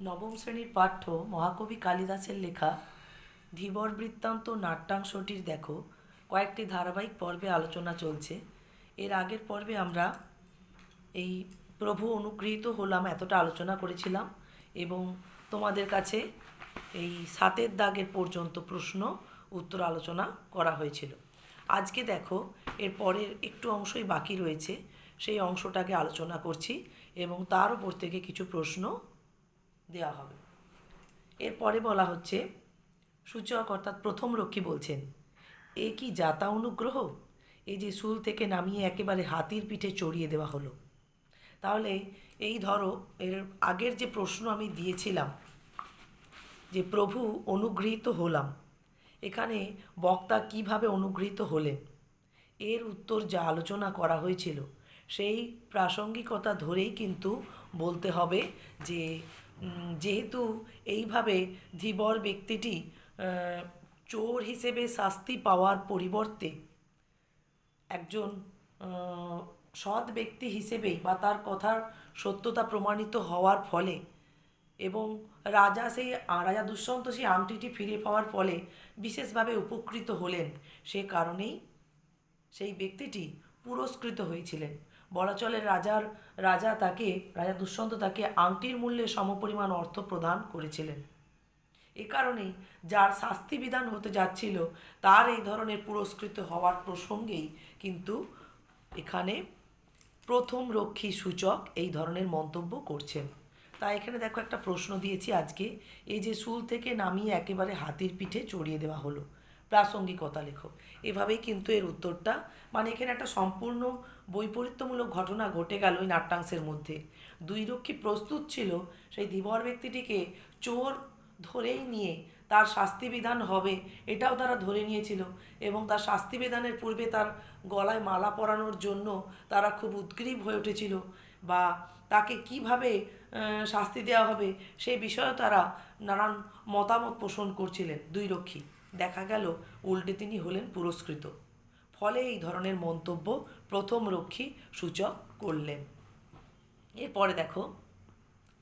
নবম শ্রেণির পাঠ্য মহাকবি কালিদাসের লেখা ধীবর বৃত্তান্ত নাট্যাংশটির দেখো। কয়েকটি ধারাবাহিক পর্বে আলোচনা চলছে। এর আগের পর্বে আমরা এই প্রভু অনুগৃহীত হলাম এতটা আলোচনা করেছিলাম এবং তোমাদের কাছে এই সাতের দাগের পর্যন্ত প্রশ্ন, উত্তর আলোচনা করা হয়েছিল। আজকে দেখো, এর পরের একটু অংশই বাকি রয়েছে। সেই অংশটাকে আলোচনা করছি এবং তার উপর থেকে কিছু প্রশ্ন দেওয়া হবে। এরপরে বলা হচ্ছে, সূচক অর্থাৎ প্রথম রক্ষী বলছেন, এ কি যাতা অনুগ্রহ? এই যে শুল থেকে নামিয়ে একেবারে হাতির পিঠে চড়িয়ে দেওয়া হলো। তাহলে এই ধরো, এর আগের যে প্রশ্ন আমি দিয়েছিলাম, যে প্রভু অনুগৃহীত হলাম, এখানে বক্তা কীভাবে অনুগৃহীত হলেন? এর উত্তর যা আলোচনা করা হয়েছিল, সেই প্রাসঙ্গিকতা ধরেই কিন্তু বলতে হবে যে যেহেতু এইভাবে ধীবর ব্যক্তিটি চোর হিসেবে শাস্তি পাওয়ার পরিবর্তে একজন সৎ ব্যক্তি হিসেবে বা তার কথার সত্যতা প্রমাণিত হওয়ার ফলে এবং রাজা সেই রাজা দুষ্যন্ত সেই আংটিটি ফিরে পাওয়ার ফলে বিশেষভাবে উপকৃত হলেন। সে কারণেই সেই ব্যক্তিটি পুরস্কৃত হয়েছিলেন। বলা চলে রাজার রাজা তাকে, রাজা দুষ্যন্ত তাকে আংটির মূল্যে সমপরিমাণ অর্থ প্রদান করেছিলেন। এ কারণেই যার শাস্তি বিধান হতে যাচ্ছিল, তার এই ধরনের পুরস্কৃত হওয়ার প্রসঙ্গেই কিন্তু এখানে প্রথম রক্ষী সূচক এই ধরনের মন্তব্য করছেন। তাই এখানে দেখো একটা প্রশ্ন দিয়েছি আজকে। এই যে শুল থেকে নামিয়ে একেবারে হাতির পিঠে চড়িয়ে দেওয়া হলো প্রাসঙ্গিকতা লেখো এভাবেই কিন্তু এর উত্তরটা মানে এখানে একটা সম্পূর্ণ বৈপরীত্যমূলক ঘটনা ঘটে গেল ওই নাট্যাংশের মধ্যে। দুই রক্ষী প্রস্তুত ছিল, সেই ধীবর ব্যক্তিটিকে চোর ধরেই নিয়ে তার শাস্তি বিধান হবে এটাও তারা ধরে নিয়েছিল এবং তার শাস্তি বিধানের পূর্বে তার গলায় মালা পরানোর জন্য তারা খুব উদ্গ্রীব হয়ে উঠেছিল বা তাকে কীভাবে শাস্তি দেওয়া হবে সেই বিষয়েও তারা নানান মতামত পোষণ করছিলেন দুই রক্ষী। দেখা গেল উল্টে তিনি হলেন পুরস্কৃত। ফলে এই ধরনের মন্তব্য প্রথম রক্ষী সূচক করলেন। এরপরে দেখো,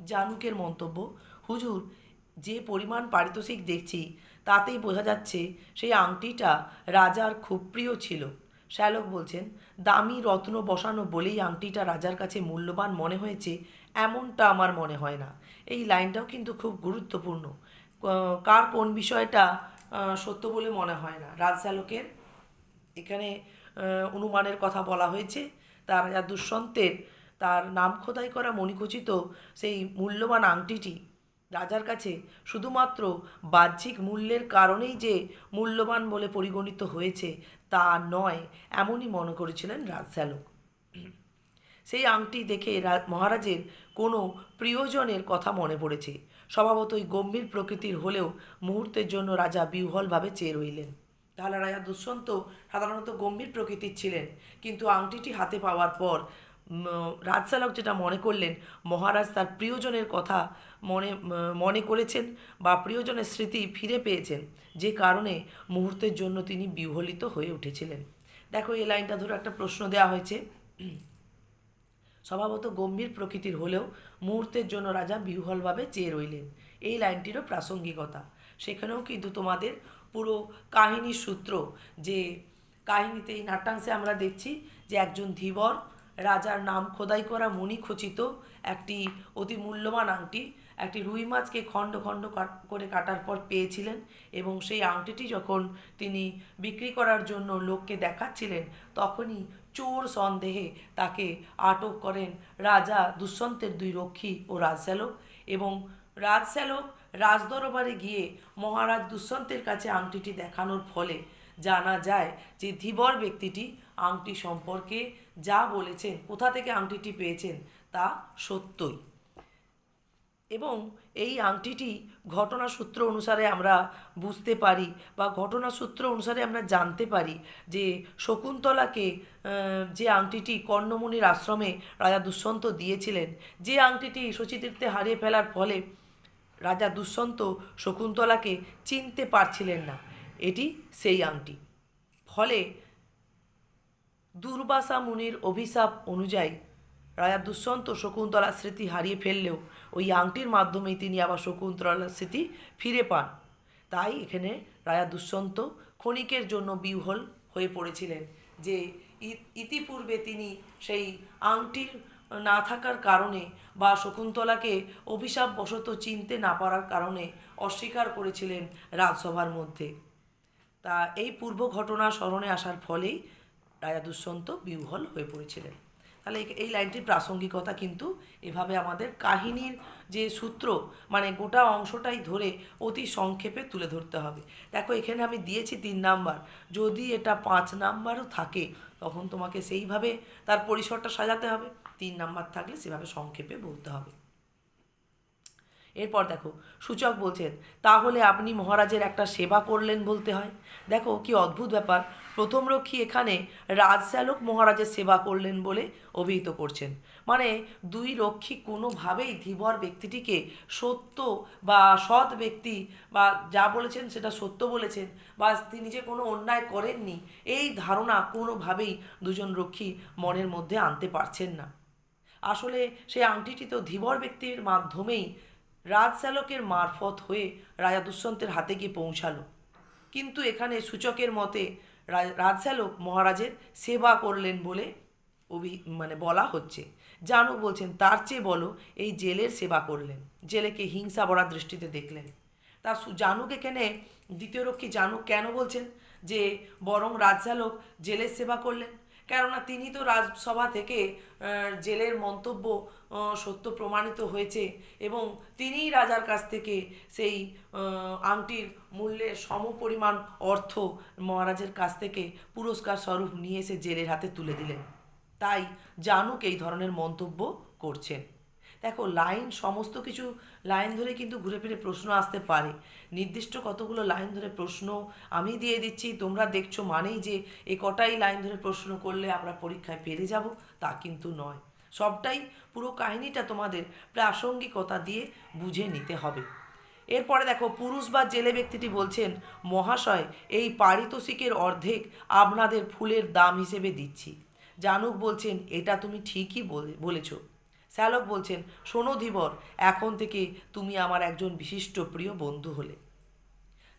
জানুকের মন্তব্য, হুজুর, যে পরিমাণ পারিতোষিক দেখছি, তাতেই বোঝা যাচ্ছে সেই আংটিটা রাজার খুব প্রিয় ছিল। শ্যালক বলছেন, দামি রত্ন বসানো বলেই আংটিটা রাজার কাছে মূল্যবান মনে হয়েছে, এমনটা আমার মনে হয় না। এই লাইনটাও কিন্তু খুব গুরুত্বপূর্ণ। কার কোন বিষয়টা সত্য বলে মনে হয় না। রাজশ্যালকের এখানে অনুমানের কথা বলা হয়েছে। তার রাজা দুষ্যন্তের তার নাম খোদাই করা মণিখচিত সেই মূল্যবান আংটিটি রাজার কাছে শুধুমাত্র বাহ্যিক মূল্যের কারণেই যে মূল্যবান বলে পরিগণিত হয়েছে, তা নয়, এমনই মনে করেছিলেন রাজশ্যালক সেই আংটি দেখে মহারাজের কোনো প্রিয়জনের কথা মনে পড়েছে। স্বভাবতই গম্ভীর প্রকৃতির হলেও মুহূর্তের জন্য রাজা বিহ্বলভাবে চেয়ে রইলেন। তাহলে রাজা দুষ্যন্ত সাধারণত গম্ভীর প্রকৃতির ছিলেন কিন্তু আংটিটি হাতে পাওয়ার পর উম, রাজশালক যেটা মনে করলেন মহারাজ তার প্রিয়জনের কথা মনে মনে করেছেন বা প্রিয়জনের স্মৃতি ফিরে পেয়েছেন যে কারণে মুহূর্তের জন্য তিনি বিহ্বলিত হয়ে উঠেছিলেন। দেখো এই লাইনটা ধরে একটা প্রশ্ন দেওয়া হয়েছে। স্বভাবত গম্ভীর প্রকৃতির হলেও মুহূর্তের জন্য রাজা বিহ্বলভাবে চেয়ে রইলেন। এই লাইনটিরও প্রাসঙ্গিকতা। সেখানেও কিন্তু তোমাদের পুরো কাহিনীর সূত্র যে কাহিনীতে এই নাট্যাংশে আমরা দেখছি যে একজন ধীবর রাজার নাম খোদাই করা মণি খচিত একটি অতি মূল্যবান আংটি, একটি রুই মাছকে খণ্ড খণ্ড করে কাটার পর পেয়েছিলেন এবং সেই আংটিটি যখন তিনি বিক্রি করার জন্য লোককে দেখাচ্ছিলেন, তখনই চোর সন্দেহে তাকে আটক করেন রাজা দুষ্যন্তের দুই রক্ষী ও রাজশ্যালক এবং রাজশ্যালক রাজদরবারে গিয়ে মহারাজ দুষ্যন্তের কাছে আংটিটি দেখানোর ফলে জানা যায় যে ধীবর ব্যক্তিটি আংটি সম্পর্কে যা বলেছেন, কোথা থেকে আংটিটি পেয়েছেন তা সত্যই। এবং এই আংটিটি ঘটনা সূত্র অনুসারে আমরা বুঝতে পারি বা ঘটনা সূত্র অনুসারে আমরা জানতে পারি যে শকুন্তলাকে যে আংটিটি কর্ণমুনির আশ্রমে রাজা দুষ্যন্ত দিয়েছিলেন। যে আংটিটি শচীতীর্থে হারিয়ে ফেলার ফলে রাজা দুষ্যন্ত শকুন্তলাকে চিনতে পারছিলেন না, এটি সেই আংটি। ফলে দুর্বাসা মুনির অভিশাপ অনুযায়ী রাজা দুষ্যন্ত শকুন্তলার স্মৃতি হারিয়ে ফেললেও ওই আংটির মাধ্যমেই তিনি আবার শকুন্তলার স্মৃতি ফিরে পান। তাই এখানে রাজা দুষ্যন্ত ক্ষণিকের জন্য বিহ্বল হয়ে পড়েছিলেন যে ইতিপূর্বে তিনি সেই আংটির না থাকার কারণে বা শকুন্তলাকে অভিশাপ বশত চিনতে না পারার কারণে অস্বীকার করেছিলেন রাজসভার মধ্যে। তা এই পূর্ব ঘটনা স্মরণে আসার ফলেই রাজা দুষ্যন্ত বিহ্বল হয়ে পড়েছিলেন। তাহলে এই- লাইনটির প্রাসঙ্গিকতা কিন্তু এভাবে আমাদের কাহিনীর যে সূত্র মানে গোটা অংশটাই ধরে অতি সংক্ষেপে তুলে ধরতে হবে। দেখো, এখানে আমি দিয়েছি তিন নাম্বার। যদি এটা পাঁচ নাম্বারও থাকে, তখন তোমাকে সেইভাবে তার পরিসরটা সাজাতে হবে। তিন নাম্বার থাকলে সেভাবে সংক্ষেপে বলতে হবে। এরপর দেখো, সূচক বলছেন, তাহলে আপনি মহারাজের একটা সেবা করলেন বলতে হয়? দেখো, কি অদ্ভুত ব্যাপার, প্রথম রক্ষী এখানে রাজশ্যালক মহারাজের সেবা করলেন বলে অভিহিত করছেন। মানে দুই রক্ষী কোনোভাবেই ধীবর ব্যক্তিটিকে সত্য বা সৎ ব্যক্তি বা যা বলেছেন সেটা সত্য বলেছেন বা তিনি যে কোনো অন্যায় করেননি, এই ধারণা কোনোভাবেই দুজন রক্ষী মনের মধ্যে আনতে পারছেন না। আসলে সেই আংটিটি তো ধীবর ব্যক্তির মাধ্যমেই রাজশ্যালকের মারফত হয়ে রাজা দুষ্যন্তের হাতে গিয়ে পৌঁছালো। কিন্তু এখানে সূচকের মতে রাজশ্যালক মহারাজের সেবা করলেন বলে অভি মানে বলা হচ্ছে। জানু বলছেন, তার চেয়ে বলো এই জেলের সেবা করলেন, জেলেকে হিংসা ভরা দৃষ্টিতে দেখলেন। তা জানুক এখানে দ্বিতীয় রক্ষী জানুক কেন বলছেন যে বরং রাজশ্যালক জেলের সেবা করলেন? কেননা তিনি তো রাজসভা থেকে জেলের মন্তব্য সত্য প্রমাণিত হয়েছে এবং তিনিই রাজার কাছ থেকে সেই আংটির মূল্যের সমপরিমাণ অর্থ মহারাজের কাছ থেকে পুরস্কার স্বরূপ নিয়ে এসে জেলের হাতে তুলে দিলেন। তাই জানুক এই ধরনের মন্তব্য করছেন। দেখো, লাইন, সমস্ত কিছু লাইন ধরে কিন্তু ঘুরে ফিরে প্রশ্ন আসতে পারে। নির্দিষ্ট কতগুলো লাইন ধরে প্রশ্ন আমি দিয়ে দিচ্ছি, তোমরা দেখছ মানেই যে এ কটাই লাইন ধরে প্রশ্ন করলে আমরা পরীক্ষায় পেরে যাব, তা কিন্তু নয়। সবটাই পুরো কাহিনীটা তোমাদের প্রাসঙ্গিকতা দিয়ে বুঝে নিতে হবে। এরপরে দেখো, পুরুষ বা জেলে ব্যক্তিটি বলছেন, মহাশয়, এই পারিতোষিকের অর্ধেক আপনাদের ফুলের দাম হিসেবে দিচ্ছি। জানুক বলছেন, এটা তুমি ঠিকই বলে, বলেছ। শ্যালক বলছেন, শোনো ধীবর, এখন থেকে তুমি আমার একজন বিশিষ্ট প্রিয় বন্ধু হলে।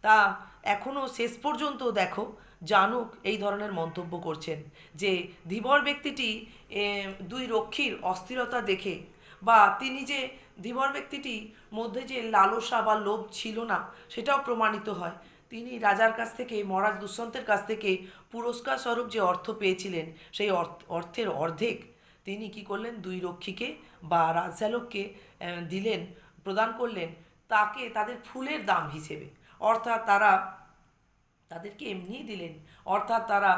তা এখনও শেষ পর্যন্ত দেখো, জানুক এই ধরনের মন্তব্য করছেন যে, ধীবর ব্যক্তিটি দুই রক্ষীর অস্থিরতা দেখে বা তিনি যে ধীবর ব্যক্তিটি মধ্যে যে লালসা বা লোভ ছিল না, সেটাও প্রমাণিত হয়। তিনি রাজার কাছ থেকে, মহারাজ দুষ্যন্তের কাছ থেকে পুরস্কার স্বরূপ যে অর্থ পেয়েছিলেন, সেই অর্থ- অর্থের অর্ধেক তিনি কি করলেন? দুই রক্ষীকে বা রাজশালককে দিলেন, প্রদান করলেন, তাকে তাদের ফুলের দাম হিসেবে। অর্থাৎ তারা তাদেরকে এমনিই দিলেন। অর্থাৎ তারা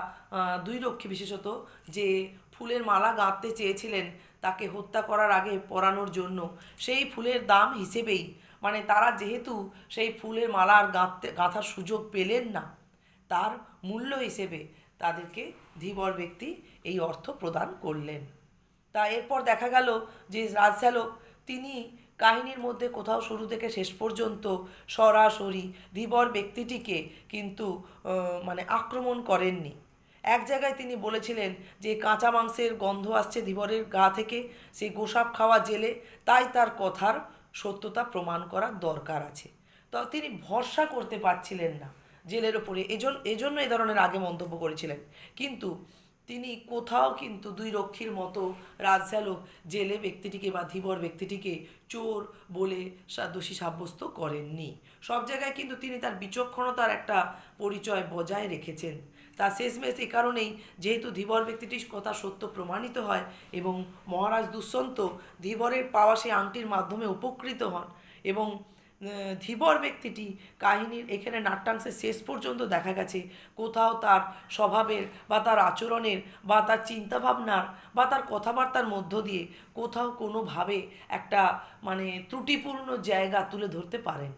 দুই রক্ষী বিশেষত যে ফুলের মালা গাঁথতে চেয়েছিলেন, তাকে হত্যা করার আগে পরানোর জন্য, সেই ফুলের দাম হিসেবেই মানে তারা যেহেতু সেই ফুলের মালা আর গাঁথতে, গাঁথার সুযোগ পেলেন না, তার মূল্য হিসেবে তাদেরকে ধীবর ব্যক্তি এই অর্থ প্রদান করলেন। তা এরপর দেখা গেল যে রাজশ্যালক তিনি কাহিনীর মধ্যে কোথাও শুরু থেকে শেষ পর্যন্ত সরাসরি ধীবর ব্যক্তিটিকে কিন্তু মানে আক্রমণ করেননি। এক জায়গায় তিনি বলেছিলেন যে কাঁচা মাংসের গন্ধ আসছে ধীবরের গা থেকে সেই গোসাপ খাওয়া জেলে, তাই তার কথার সত্যতা প্রমাণ করার দরকার আছে। তো তিনি ভরসা করতে পারছিলেন না জেলের ওপরে। এজন্য এজন্য এ ধরনের আগে মন্তব্য করেছিলেন। কিন্তু তিনি কোথাও কিন্তু দুই রক্ষীর মতো রাজশালক জেলে ব্যক্তিটিকে বা ধীবর ব্যক্তিটিকে চোর বলে দোষী সাব্যস্ত করেননি। সব জায়গায় কিন্তু তিনি তার বিচক্ষণতার একটা পরিচয় বজায় রেখেছেন। তা শেষমেশ এ কারণেই যেহেতু ধীবর ব্যক্তিটির কথা সত্য প্রমাণিত হয় এবং মহারাজ দুষ্যন্ত ধীবরের পাওয়া সেই আংটির মাধ্যমে উপকৃত হন এবং ধীবর ব্যক্তিটি কাহিনীর এখানে নাট্যাংশের শেষ পর্যন্ত দেখা গেছে। কোথাও তার স্বভাবের বা তার আচরণের বা তার চিন্তাভাবনার বা তার কথাবার্তার মধ্য দিয়ে কোথাও কোনোভাবে একটা মানে ত্রুটিপূর্ণ জায়গা তুলে ধরতে পারেন।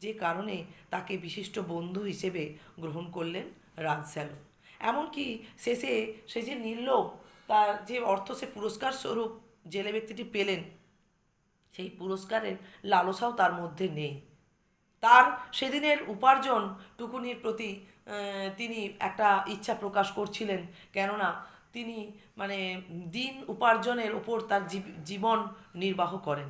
যে কারণে তাকে বিশিষ্ট বন্ধু হিসেবে গ্রহণ করলেন রাজশ্যালক এমনকি শেষে সে যে নির্লোভ তার যে অর্থ সে পুরস্কার স্বরূপ জেলে ব্যক্তিটি পেলেন সেই পুরস্কারের লালসাও তার মধ্যে নেই। তার সেদিনের উপার্জন টুকুনির প্রতি তিনি একটা ইচ্ছা প্রকাশ করছিলেন। কেননা তিনি মানে দিন উপার্জনের ওপর তার জীব- জীবন নির্বাহ করেন।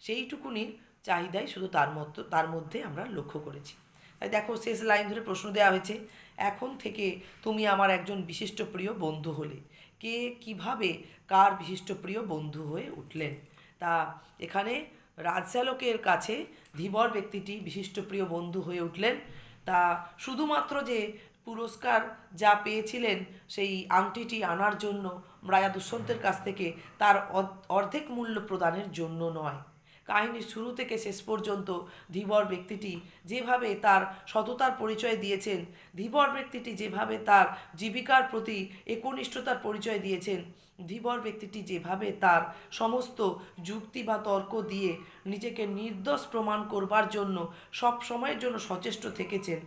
সেইটুকুনির চাহিদাই শুধু তার মতো, তার মধ্যে আমরা লক্ষ্য করেছি। তাই দেখো, শেষ লাইন ধরে প্রশ্ন দেওয়া হয়েছে, এখন থেকে তুমি আমার একজন বিশিষ্ট প্রিয় বন্ধু হলে। কে কীভাবে কার বিশিষ্ট প্রিয় বন্ধু হয়ে উঠলেন? তা এখানে রাজশ্যালকের কাছে ধীবর ব্যক্তিটি বিশিষ্ট প্রিয় বন্ধু হয়ে উঠলেন। তা শুধুমাত্র যে পুরস্কার যা পেয়েছিলেন সেই আংটিটি আনার জন্য রাজা দুষ্যন্তের কাছ থেকে তার অর্ধ- অর্ধেক মূল্য প্রদানের জন্য নয়। কাহিনীর শুরু থেকে শেষ পর্যন্ত ধীবর ব্যক্তিটি যেভাবে তার সততার পরিচয় দিয়েছেন, ধীবর ব্যক্তিটি যেভাবে তার জীবিকার প্রতি একনিষ্ঠতার পরিচয় দিয়েছেন ধীবর ব্যক্তিটি যেভাবে তার সমস্ত যুক্তি বা তর্ক দিয়ে নিজেকে নির্দোষ প্রমাণ করবার জন্য সব সময়ের জন্য সচেষ্ট থেকেছেন,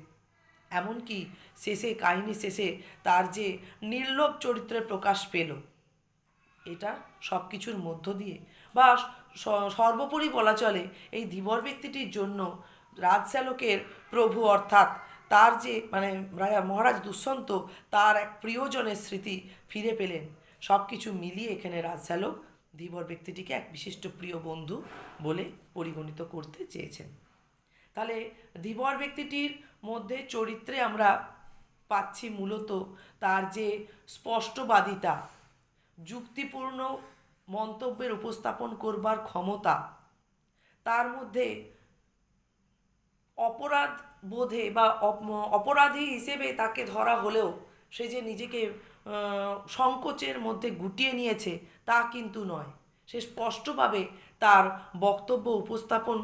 এমনকি শেষে, কাহিনী শেষে তার যে নির্লোভ চরিত্রের প্রকাশ পেল, এটা সব কিছুর মধ্য দিয়ে বা সর্বোপরি বলা চলে, এই ধীবর ব্যক্তিটির জন্য রাজশ্যালকের প্রভু অর্থাৎ তার যে মানে রাজা মহারাজ দুষ্যন্ত, তার এক প্রিয়জনের স্মৃতি ফিরে পেলেন। সব কিছু মিলিয়ে এখানে রাজশ্যালক ধীবর ব্যক্তিটিকে এক বিশিষ্ট প্রিয় বন্ধু বলে পরিগণিত করতে চেয়েছেন। তাহলে ধীবর ব্যক্তিটির মধ্যে চরিত্রে আমরা পাচ্ছি মূলত তার যে স্পষ্টবাদিতা, যুক্তিপূর্ণ মন্তব্যের উপস্থাপন করবার ক্ষমতা, তার মধ্যে অপরাধ বোধে বা অপ- অপরাধী হিসেবে তাকে ধরা হলেও সে যে নিজেকে সংকোচের মধ্যে গুটিয়ে নিয়েছে, তা কিন্তু নয়। সে স্পষ্টভাবে তার বক্তব্য উপস্থাপন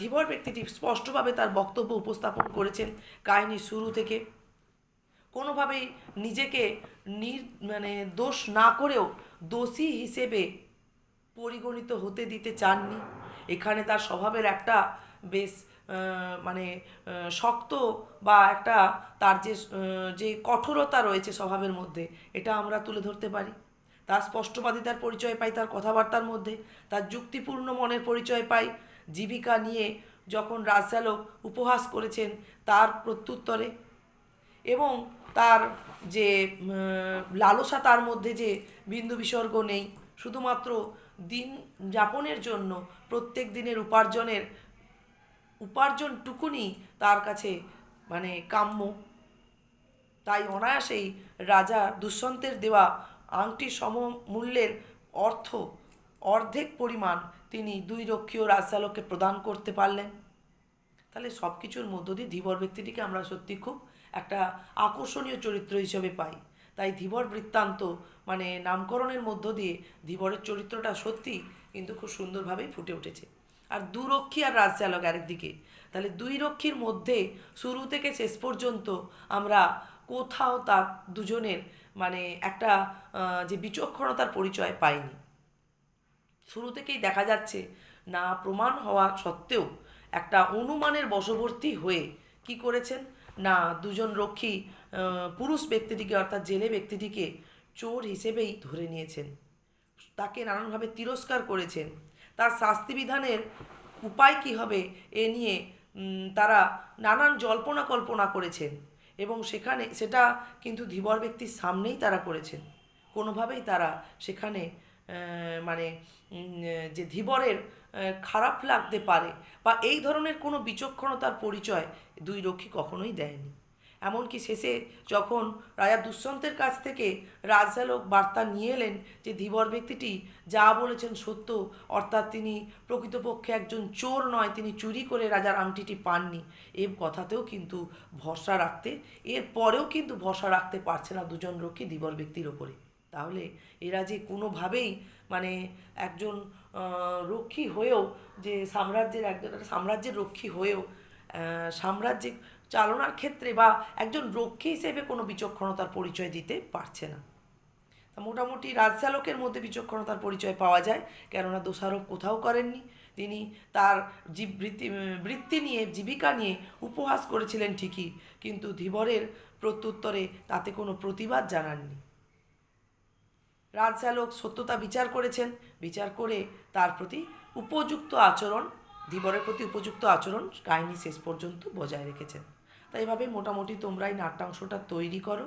ধীবর ব্যক্তিটি স্পষ্টভাবে তার বক্তব্য উপস্থাপন করেছেন কাহিনীর শুরু থেকে। কোনোভাবেই নিজেকে নির মানে দোষ না করেও দোষী হিসেবে পরিগণিত হতে দিতে চাননি। এখানে তার স্বভাবের একটা বেশ মানে শক্ত বা একটা তার যে যে কঠোরতা রয়েছে স্বভাবের মধ্যে, এটা আমরা তুলে ধরতে পারি। তার স্পষ্টবাদিতার পরিচয় পাই, তার কথাবার্তার মধ্যে, তার যুক্তিপূর্ণ মনের পরিচয় পাই। জীবিকা নিয়ে যখন রাজচালক উপহাস করেছেন, তার প্রত্যুত্তরে এবং তার যে লালসা তার মধ্যে যে বিন্দু বিসর্গ নেই, শুধুমাত্র দিন যাপনের জন্য, প্রত্যেক দিনের উপার্জনের উপার্জনটুকুনি তার কাছে মানে কাম্য। তাই অনায়াসেই রাজা দুষ্যন্তের দেওয়া আংটির সমমূল্যের অর্থ, অর্ধেক পরিমাণ তিনি দুই রক্ষীয় রাজচালককে প্রদান করতে পারলেন। তাহলে সব কিছুর মধ্য দিয়ে ধীবর ব্যক্তিটিকে আমরা সত্যি খুব একটা আকর্ষণীয় চরিত্র হিসেবে পাই। তাই ধীবর বৃত্তান্ত মানে নামকরণের মধ্য দিয়ে ধীবরের চরিত্রটা সত্যি কিন্তু খুব সুন্দরভাবেই ফুটে উঠেছে। আর দুরক্ষী আর রাজচালক আরেকদিকে। তাহলে দুই রক্ষীর মধ্যে শুরু থেকে শেষ পর্যন্ত আমরা কোথাও তার দুজনের মানে একটা যে বিচক্ষণতার পরিচয় পাইনি। শুরু থেকেই দেখা যাচ্ছে, না প্রমাণ হওয়া সত্ত্বেও একটা অনুমানের বশবর্তী হয়ে কি করেছেন? না দুজন রক্ষী পুরুষ ব্যক্তিটিকে অর্থাৎ জেলে ব্যক্তিটিকে চোর হিসেবেই ধরে নিয়েছেন। তাকে নানানভাবে তিরস্কার করেছেন। তার শাস্তি বিধানের উপায় কী হবে এ নিয়ে তারা নানান জল্পনা কল্পনা করেছেন এবং সেখানে, সেটা কিন্তু ধীবর ব্যক্তির সামনেই তারা করেছেন। কোনোভাবেই তারা সেখানে মানে যে ধীবরের খারাপ লাগতে পারে বা এই ধরনের কোনো বিচক্ষণতার পরিচয় দুই রক্ষী কখনোই দেয়নি। এমনকি শেষে যখন রাজা দুষ্যন্তের কাছ থেকে রাজশালক বার্তা নিয়ে এলেন যে ধীবর ব্যক্তিটি যা বলেছেন সত্য, অর্থাৎ তিনি প্রকৃতপক্ষে একজন চোর নয়, তিনি চুরি করে রাজার আংটিটি পাননি, এ কথাতেও কিন্তু ভরসা রাখতে, এর পরেও কিন্তু ভরসা রাখতে পারছে না দুজন রক্ষী ধীবর ব্যক্তির ওপরে। তাহলে এরা যে কোনোভাবেই মানে একজন রক্ষী হয়েও যে সাম্রাজ্যের একজন সাম্রাজ্যের রক্ষী হয়েও সাম্রাজ্যিক চালনার ক্ষেত্রে বা একজন রক্ষী হিসেবে কোনো বিচক্ষণতার পরিচয় দিতে পারছে না। তা মোটামুটি রাজচালকের মধ্যে বিচক্ষণতার পরিচয় পাওয়া যায়, কেননা দোষারোপ কোথাও করেননি। তিনি তার জীব বৃত্তি বৃত্তি নিয়ে, জীবিকা নিয়ে উপহাস করেছিলেন ঠিকই, কিন্তু ধীবরের প্রত্যুত্তরে তাতে কোনো প্রতিবাদ জানাননি। রাজচালক সত্যতা বিচার করেছেন। বিচার করে তার প্রতি উপযুক্ত আচরণ, ধীবরের প্রতি উপযুক্ত আচরণ কাহিনী শেষ পর্যন্ত বজায় রেখেছেন। তাই এভাবে মোটামুটি তোমরা এই নাট্যাংশটা তৈরি করো।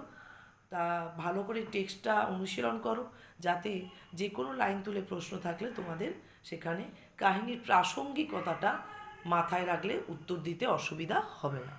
তা ভালো করে টেক্সটটা অনুশীলন করো, যাতে যে কোনো লাইন তুলে প্রশ্ন থাকলে তোমাদের সেখানে কাহিনীর প্রাসঙ্গিকতাটা মাথায় রাখলে উত্তর দিতে অসুবিধা হবে না।